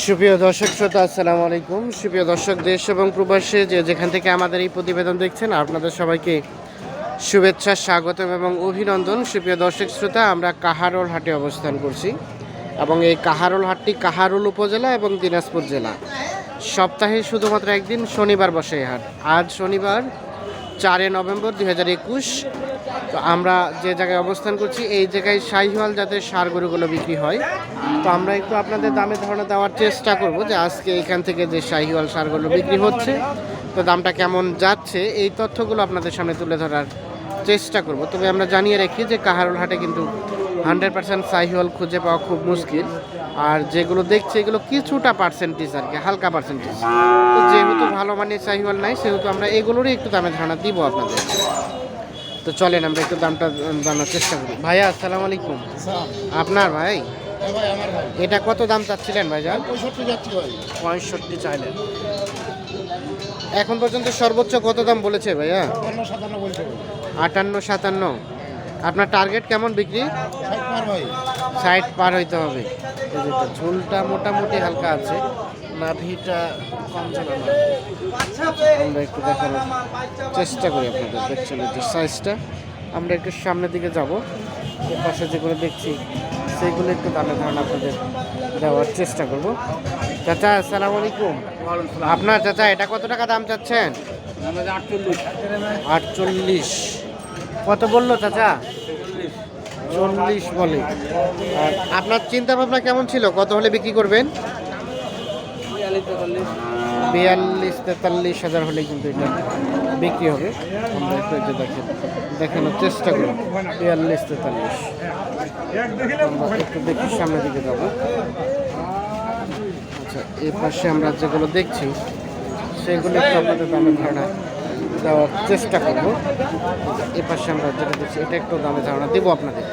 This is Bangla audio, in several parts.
সুপ্রিয় দর্শক শ্রোতা, আসসালামু আলাইকুম। সুপ্রিয় দর্শক, দেশ এবং প্রবাসে যে যেখান থেকে আমাদের এই প্রতিবেদন দেখছেন, আপনাদের সবাইকে শুভেচ্ছা, স্বাগতম এবং অভিনন্দন। সুপ্রিয় দর্শক শ্রোতা, আমরা কাহারোল হাটে অবস্থান করছি এবং এই কাহারোল হাটটি কাহারোল উপজেলা এবং দিনাজপুর জেলা। সপ্তাহে শুধুমাত্র একদিন শনিবার বসে হাট। আজ শনিবার চারে নভেম্বর দুই হাজার একুশ। তো আমরা যে জায়গায় অবস্থান করছি, এই জায়গায় শাহিওয়াল জাতের সার গরুগুলো বিক্রি হয়। তো আমরা একটু আপনাদের দামে ধারণা দেওয়ার চেষ্টা করব যে আজকে এখান থেকে যে শাহিওয়াল সারগুলো বিক্রি হচ্ছে, তো দামটা কেমন যাচ্ছে, এই তথ্যগুলো আপনাদের সামনে তুলে ধরার চেষ্টা করব। তবে আমরা জানিয়ে রাখি যে কাহারুল হাটে কিন্তু হান্ড্রেড পার্সেন্ট সাহিওয়াল খুঁজে পাওয়া খুব মুশকিল। আর যেগুলো দেখছে এগুলো কিছুটা পার্সেন্টেজ আর কি হালকা পার্সেন্টেজ তো যেহেতু ভালো মানের সাহিওয়াল নাই সেহেতু আমরা এগুলোরই একটু দামে ধারণা দিব আপনাদের। তো চলেন আমরা একটু দামটা জানার চেষ্টা করি। ভাইয়া আসসালামু আলাইকুম। আপনার ভাই? ভাই এটা কত দাম চাচ্ছিলেন ভাই। পঁয়ষট্টি চাইলেন। এখন পর্যন্ত সর্বোচ্চ কত দাম বলেছে ভাইয়া? আটান্ন সাতান্ন। আপনার টার্গেট কেমন বিক্রি? ষাট সাইড পার হইতে হবে। ঝুলটা মোটামুটি হালকা আছে নাভিটা কম ছিল না। আমরা একটু দেখানোর চেষ্টা করি আপনাদের দেখছেন যে সাইজটা আমরা একটু সামনের দিকে যাব। এর পাশে যেগুলো দেখছি সেইগুলো একটু দামে ধারণা আপনাদের দেওয়ার চেষ্টা করব। চাচা আসসালামু আলাইকুম। আপনার চাচা এটা কত টাকা দাম চাচ্ছেন? আটচল্লিশ। কত বলল চাচা? চল্লিশ বলে। আর আপনার চিন্তা ভাবনা কেমন ছিল? কত হলে বিক্রি করবেন? বিয়াল্লিশ, তেতাল্লিশ হাজার হলে কিন্তু এটা বিক্রি হবে। দেখানোর চেষ্টা করি। বিয়াল্লিশ, তেতাল্লিশ। একটু দেখি সামনের দিকে যাব। আচ্ছা এই পাশে আমরা যেগুলো দেখছি, সেগুলো একটু আপনাদের দামে ধারণা দেওয়ার চেষ্টা করব। এ পাশে আমরা যেটা দেখছি, এটা একটু দামে ধারণা দেবো আপনাদের।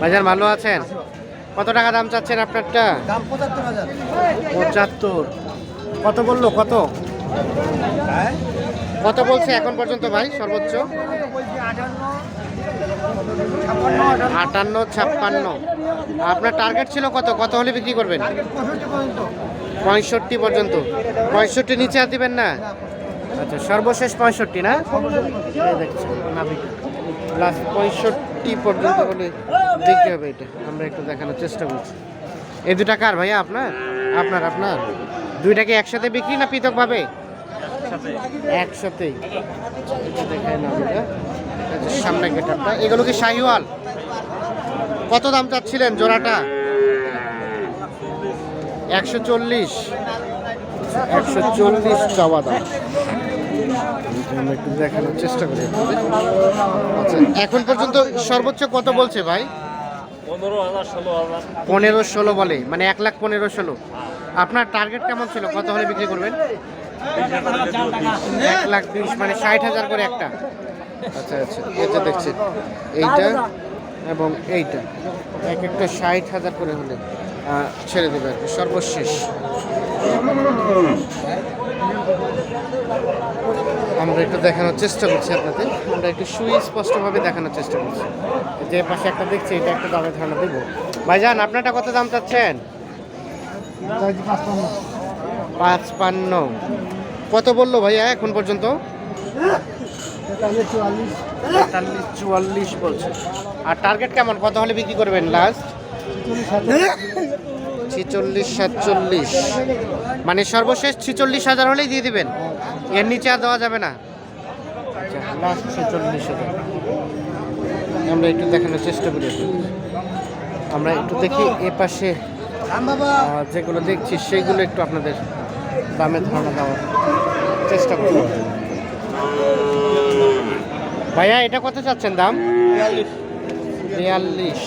বাজার ভালো আছেন? কত টাকা দাম চাচ্ছেন আপনারটা? দাম পঁচাত্তর কত বলল? কত? কত বলছে এখন পর্যন্ত ভাই সর্বোচ্চ? আটান্ন ছাপ্পান্ন। আপনার টার্গেট ছিল কত? কত হলে বিক্রি করবেন? পঁয়ষট্টি পর্যন্ত। পঁয়ষট্টি নিচে আর দিবেন না? আচ্ছা সর্বশেষ পঁয়ষট্টি না? লাস্ট পঁয়ষট্টি পর্যন্ত হলে দেখতে হবে এটা। আমরা একটু দেখানোর চেষ্টা করছি। এই দুটা কার ভাইয়া আপনার? আপনার আপনার? দুইটাকে একসাথে বিক্রি না পৃথকভাবে? একসাথেই। এটা দেখায় না এটা সামনে গেটারটা এগুলো কি শাহিওয়াল? কত দাম চাচ্ছিলেন জোড়াটা? একশো চল্লিশ। একশো চল্লিশ চাওয়া দাম। আমরা একটু দেখানোর চেষ্টা করি আচ্ছা এখন পর্যন্ত সর্বোচ্চ কত বলছে ভাই? পনেরো ষোলো হাজার। পনেরো ষোলো বলে মানে এক লাখ পনেরো ষোলো। আপনার টার্গেট কেমন ছিল? কত হলে বিক্রি করবেন? এক লাখ বিশ মানে ষাট হাজার করে একটা। আচ্ছা আচ্ছা এটা দেখছি। এইটা এবং এইটা। এক একটা ষাট হাজার করে হলে ছেড়ে দেবে আর কি সর্বশেষ। আমরা একটু দেখানোর চেষ্টা করছি আপনাদের। আমরা একটু সুস্পষ্টভাবে দেখানোর চেষ্টা করছি। যে পাশে একটা দেখছি, এটা একটা দামের ধারণা দেবো। ভাইজান, আপনারটা কত দাম চাচ্ছেন? পাঁচ পান্ন কত বলল ভাইয়া এখন পর্যন্ত? চুয়াল্লিশ। আর টার্গেট কেমন? কত হলে বিক্রি করবেন লাস্ট ছিচল্লিশ সাতচল্লিশ। মানে সর্বশেষ ছিচল্লিশ হাজার হলেই দিয়ে দিবেন। এর নিচে আর দেওয়া যাবে না। আচ্ছা লাস্ট ছেচল্লিশ হাজার। আমরা একটু দেখানোর চেষ্টা করি আমরা একটু দেখি এ পাশে যেগুলো দেখছি সেইগুলো একটু আপনাদের দামে ধারণা দেওয়ার চেষ্টা করব ভাইয়া এটা কত চাচ্ছেন দাম? বিয়াল্লিশ।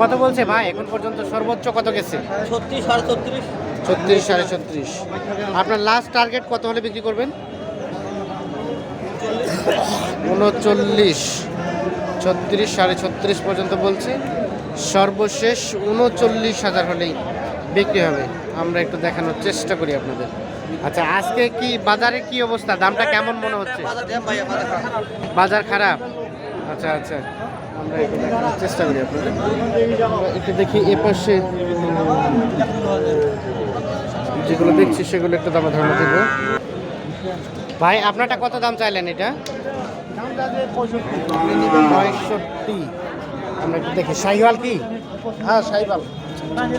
কত বলছে ভাই? এখন পর্যন্ত সর্বোচ্চ কত গেছে? ছত্রিশ সাড়ে ছত্রিশ। ছত্রিশ সাড়ে ছত্রিশ। আপনার লাস্ট টার্গেট কত হলে বিক্রি করবেন? উনচল্লিশ। ছত্রিশ সাড়ে ছত্রিশ পর্যন্ত বলছে। সর্বশেষ উনচল্লিশ হাজার হলেই বিক্রি হবে। আমরা একটু দেখানোর চেষ্টা করি আপনাদের। আচ্ছা আজকে কি বাজারে কি অবস্থা? দামটা কেমন মনে হচ্ছে? বাজার খারাপ? আচ্ছা আচ্ছা। আমরা চেষ্টা করি আপনাদের। একটু দেখি এ পাশে যেগুলো দেখছি সেগুলো একটু দামে ধারণা দিব ভাই আপনারটা কত দাম চাইলেন এটা? পঁয়ষট্টি। আমরা একটু দেখি। শাহিওয়াল কি? হ্যাঁ সাইবাল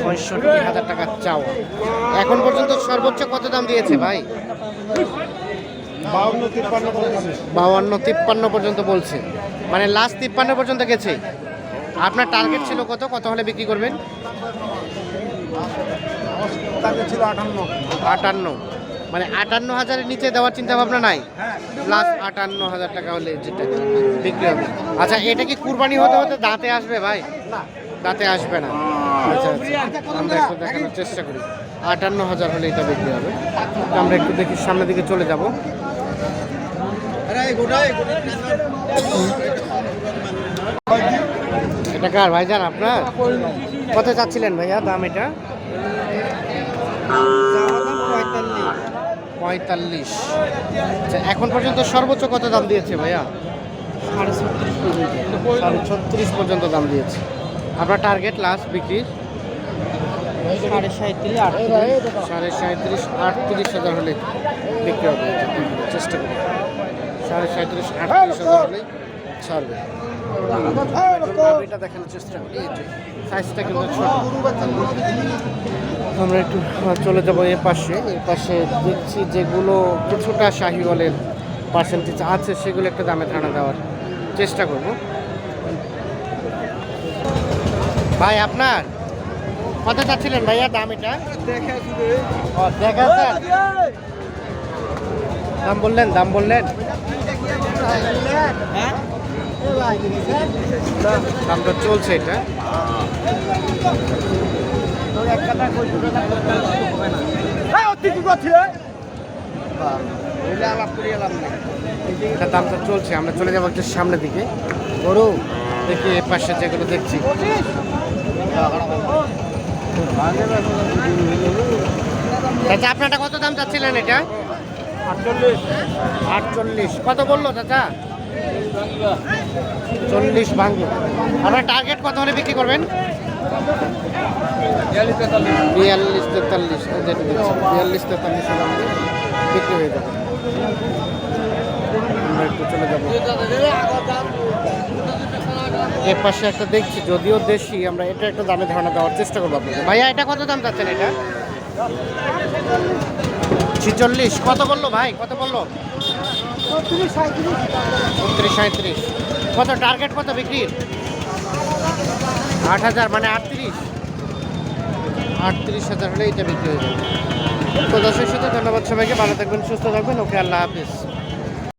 পঁয়ষট্টি হাজার টাকা চাও এখন পর্যন্ত সর্বোচ্চ কত দাম দিয়েছে ভাই? বাউান্ন তিপ্পান্ন পর্যন্ত বলছে। মানে লাস্ট তিপ্পান্ন পর্যন্ত গেছে। আপনার টার্গেট ছিল কত? কত হলে বিক্রি করবেন? ছিল আটান্ন। আটান্ন। মানে আটান্ন হাজারের নিচে দেওয়ার চিন্তা ভাবনা নাই? লাস্ট আটান্ন হাজার টাকা হলে যেটা বিক্রি হবে। আচ্ছা এটা কি কুরবানি হতে হতে দাঁতে আসবে ভাই? দাঁতে আসবে না। আচ্ছা আচ্ছা। আমরা একটু দেখানোর চেষ্টা করি। আটান্ন হাজার হলে এটা বিক্রি হবে। আমরা একটু দেখি সামনের দিকে চলে যাব। এটা কার ভাইজান আপনার? কত চাচ্ছিলেন ভাইয়া দাম এটা? পঁয়তাল্লিশ। আচ্ছা এখন পর্যন্ত সর্বোচ্চ কত দাম দিয়েছে ভাইয়া? সাড়ে ছত্রিশ পর্যন্ত দাম দিয়েছে। আপনার টার্গেট লাস্ট বিক্রির সাড়ে সাঁত্রিশ সাড়ে সাঁত্রিশ আটত্রিশ হাজার হলে বিক্রি হবে। চেষ্টা করি সাড়ে সাঁত্রিশ আটত্রিশ হাজার হলেই ছাড়বে। এটা চেষ্টা করি সাইজটা আমরা একটু চলে যাব এর পাশে। এর পাশে দেখছি যেগুলো কিছুটা শাহিওয়ালের পার্সেন্টেজ আছে, সেগুলো একটা দামে ধারণা দেওয়ার চেষ্টা করব। ভাই, আপনার কত চাচ্ছিলেন ভাইয়া, দাম এটা? দেখা দাম বললেন দাম বললেন। দামটা চলছে এটা। এটা দামটা চলছে আমরা চলে যাব একটু সামনের দিকে। গরু দেখি এ পাশে যেগুলো দেখছি। চাচা আপনারটা কত দাম চাচ্ছিলেন এটা? আটচল্লিশ। আটচল্লিশ। কত বলল চাচা? চল্লিশ ভাঙ্গি আপনার টার্গেট কত হলে বিক্রি করবেন? বিয়াল্লিশ তেতাল্লিশ বিয়াল্লিশ তেতাল্লিশ বিক্রি হয়ে যাবে। একটু চলে যাব। এর পাশে একটা দেখছি, যদিও আমরা এটা ধারণা দেওয়ার চেষ্টা করব ভাইয়া, এটা কত দাম চাচ্ছেন এটা? ছিচল্লিশ, কত বলল ভাই? কত বলল? উনত্রিশ সাঁত্রিশ কত? টার্গেট কত বিক্রির? আট হাজার মানে আটত্রিশ। আটত্রিশ হাজার হলে এটা বিক্রি হয়ে যাবে। তো দর্শক সাথে ধন্যবাদ সবাইকে। ভালো থাকবেন, সুস্থ থাকবেন। ওকে, আল্লাহ হাফিজ।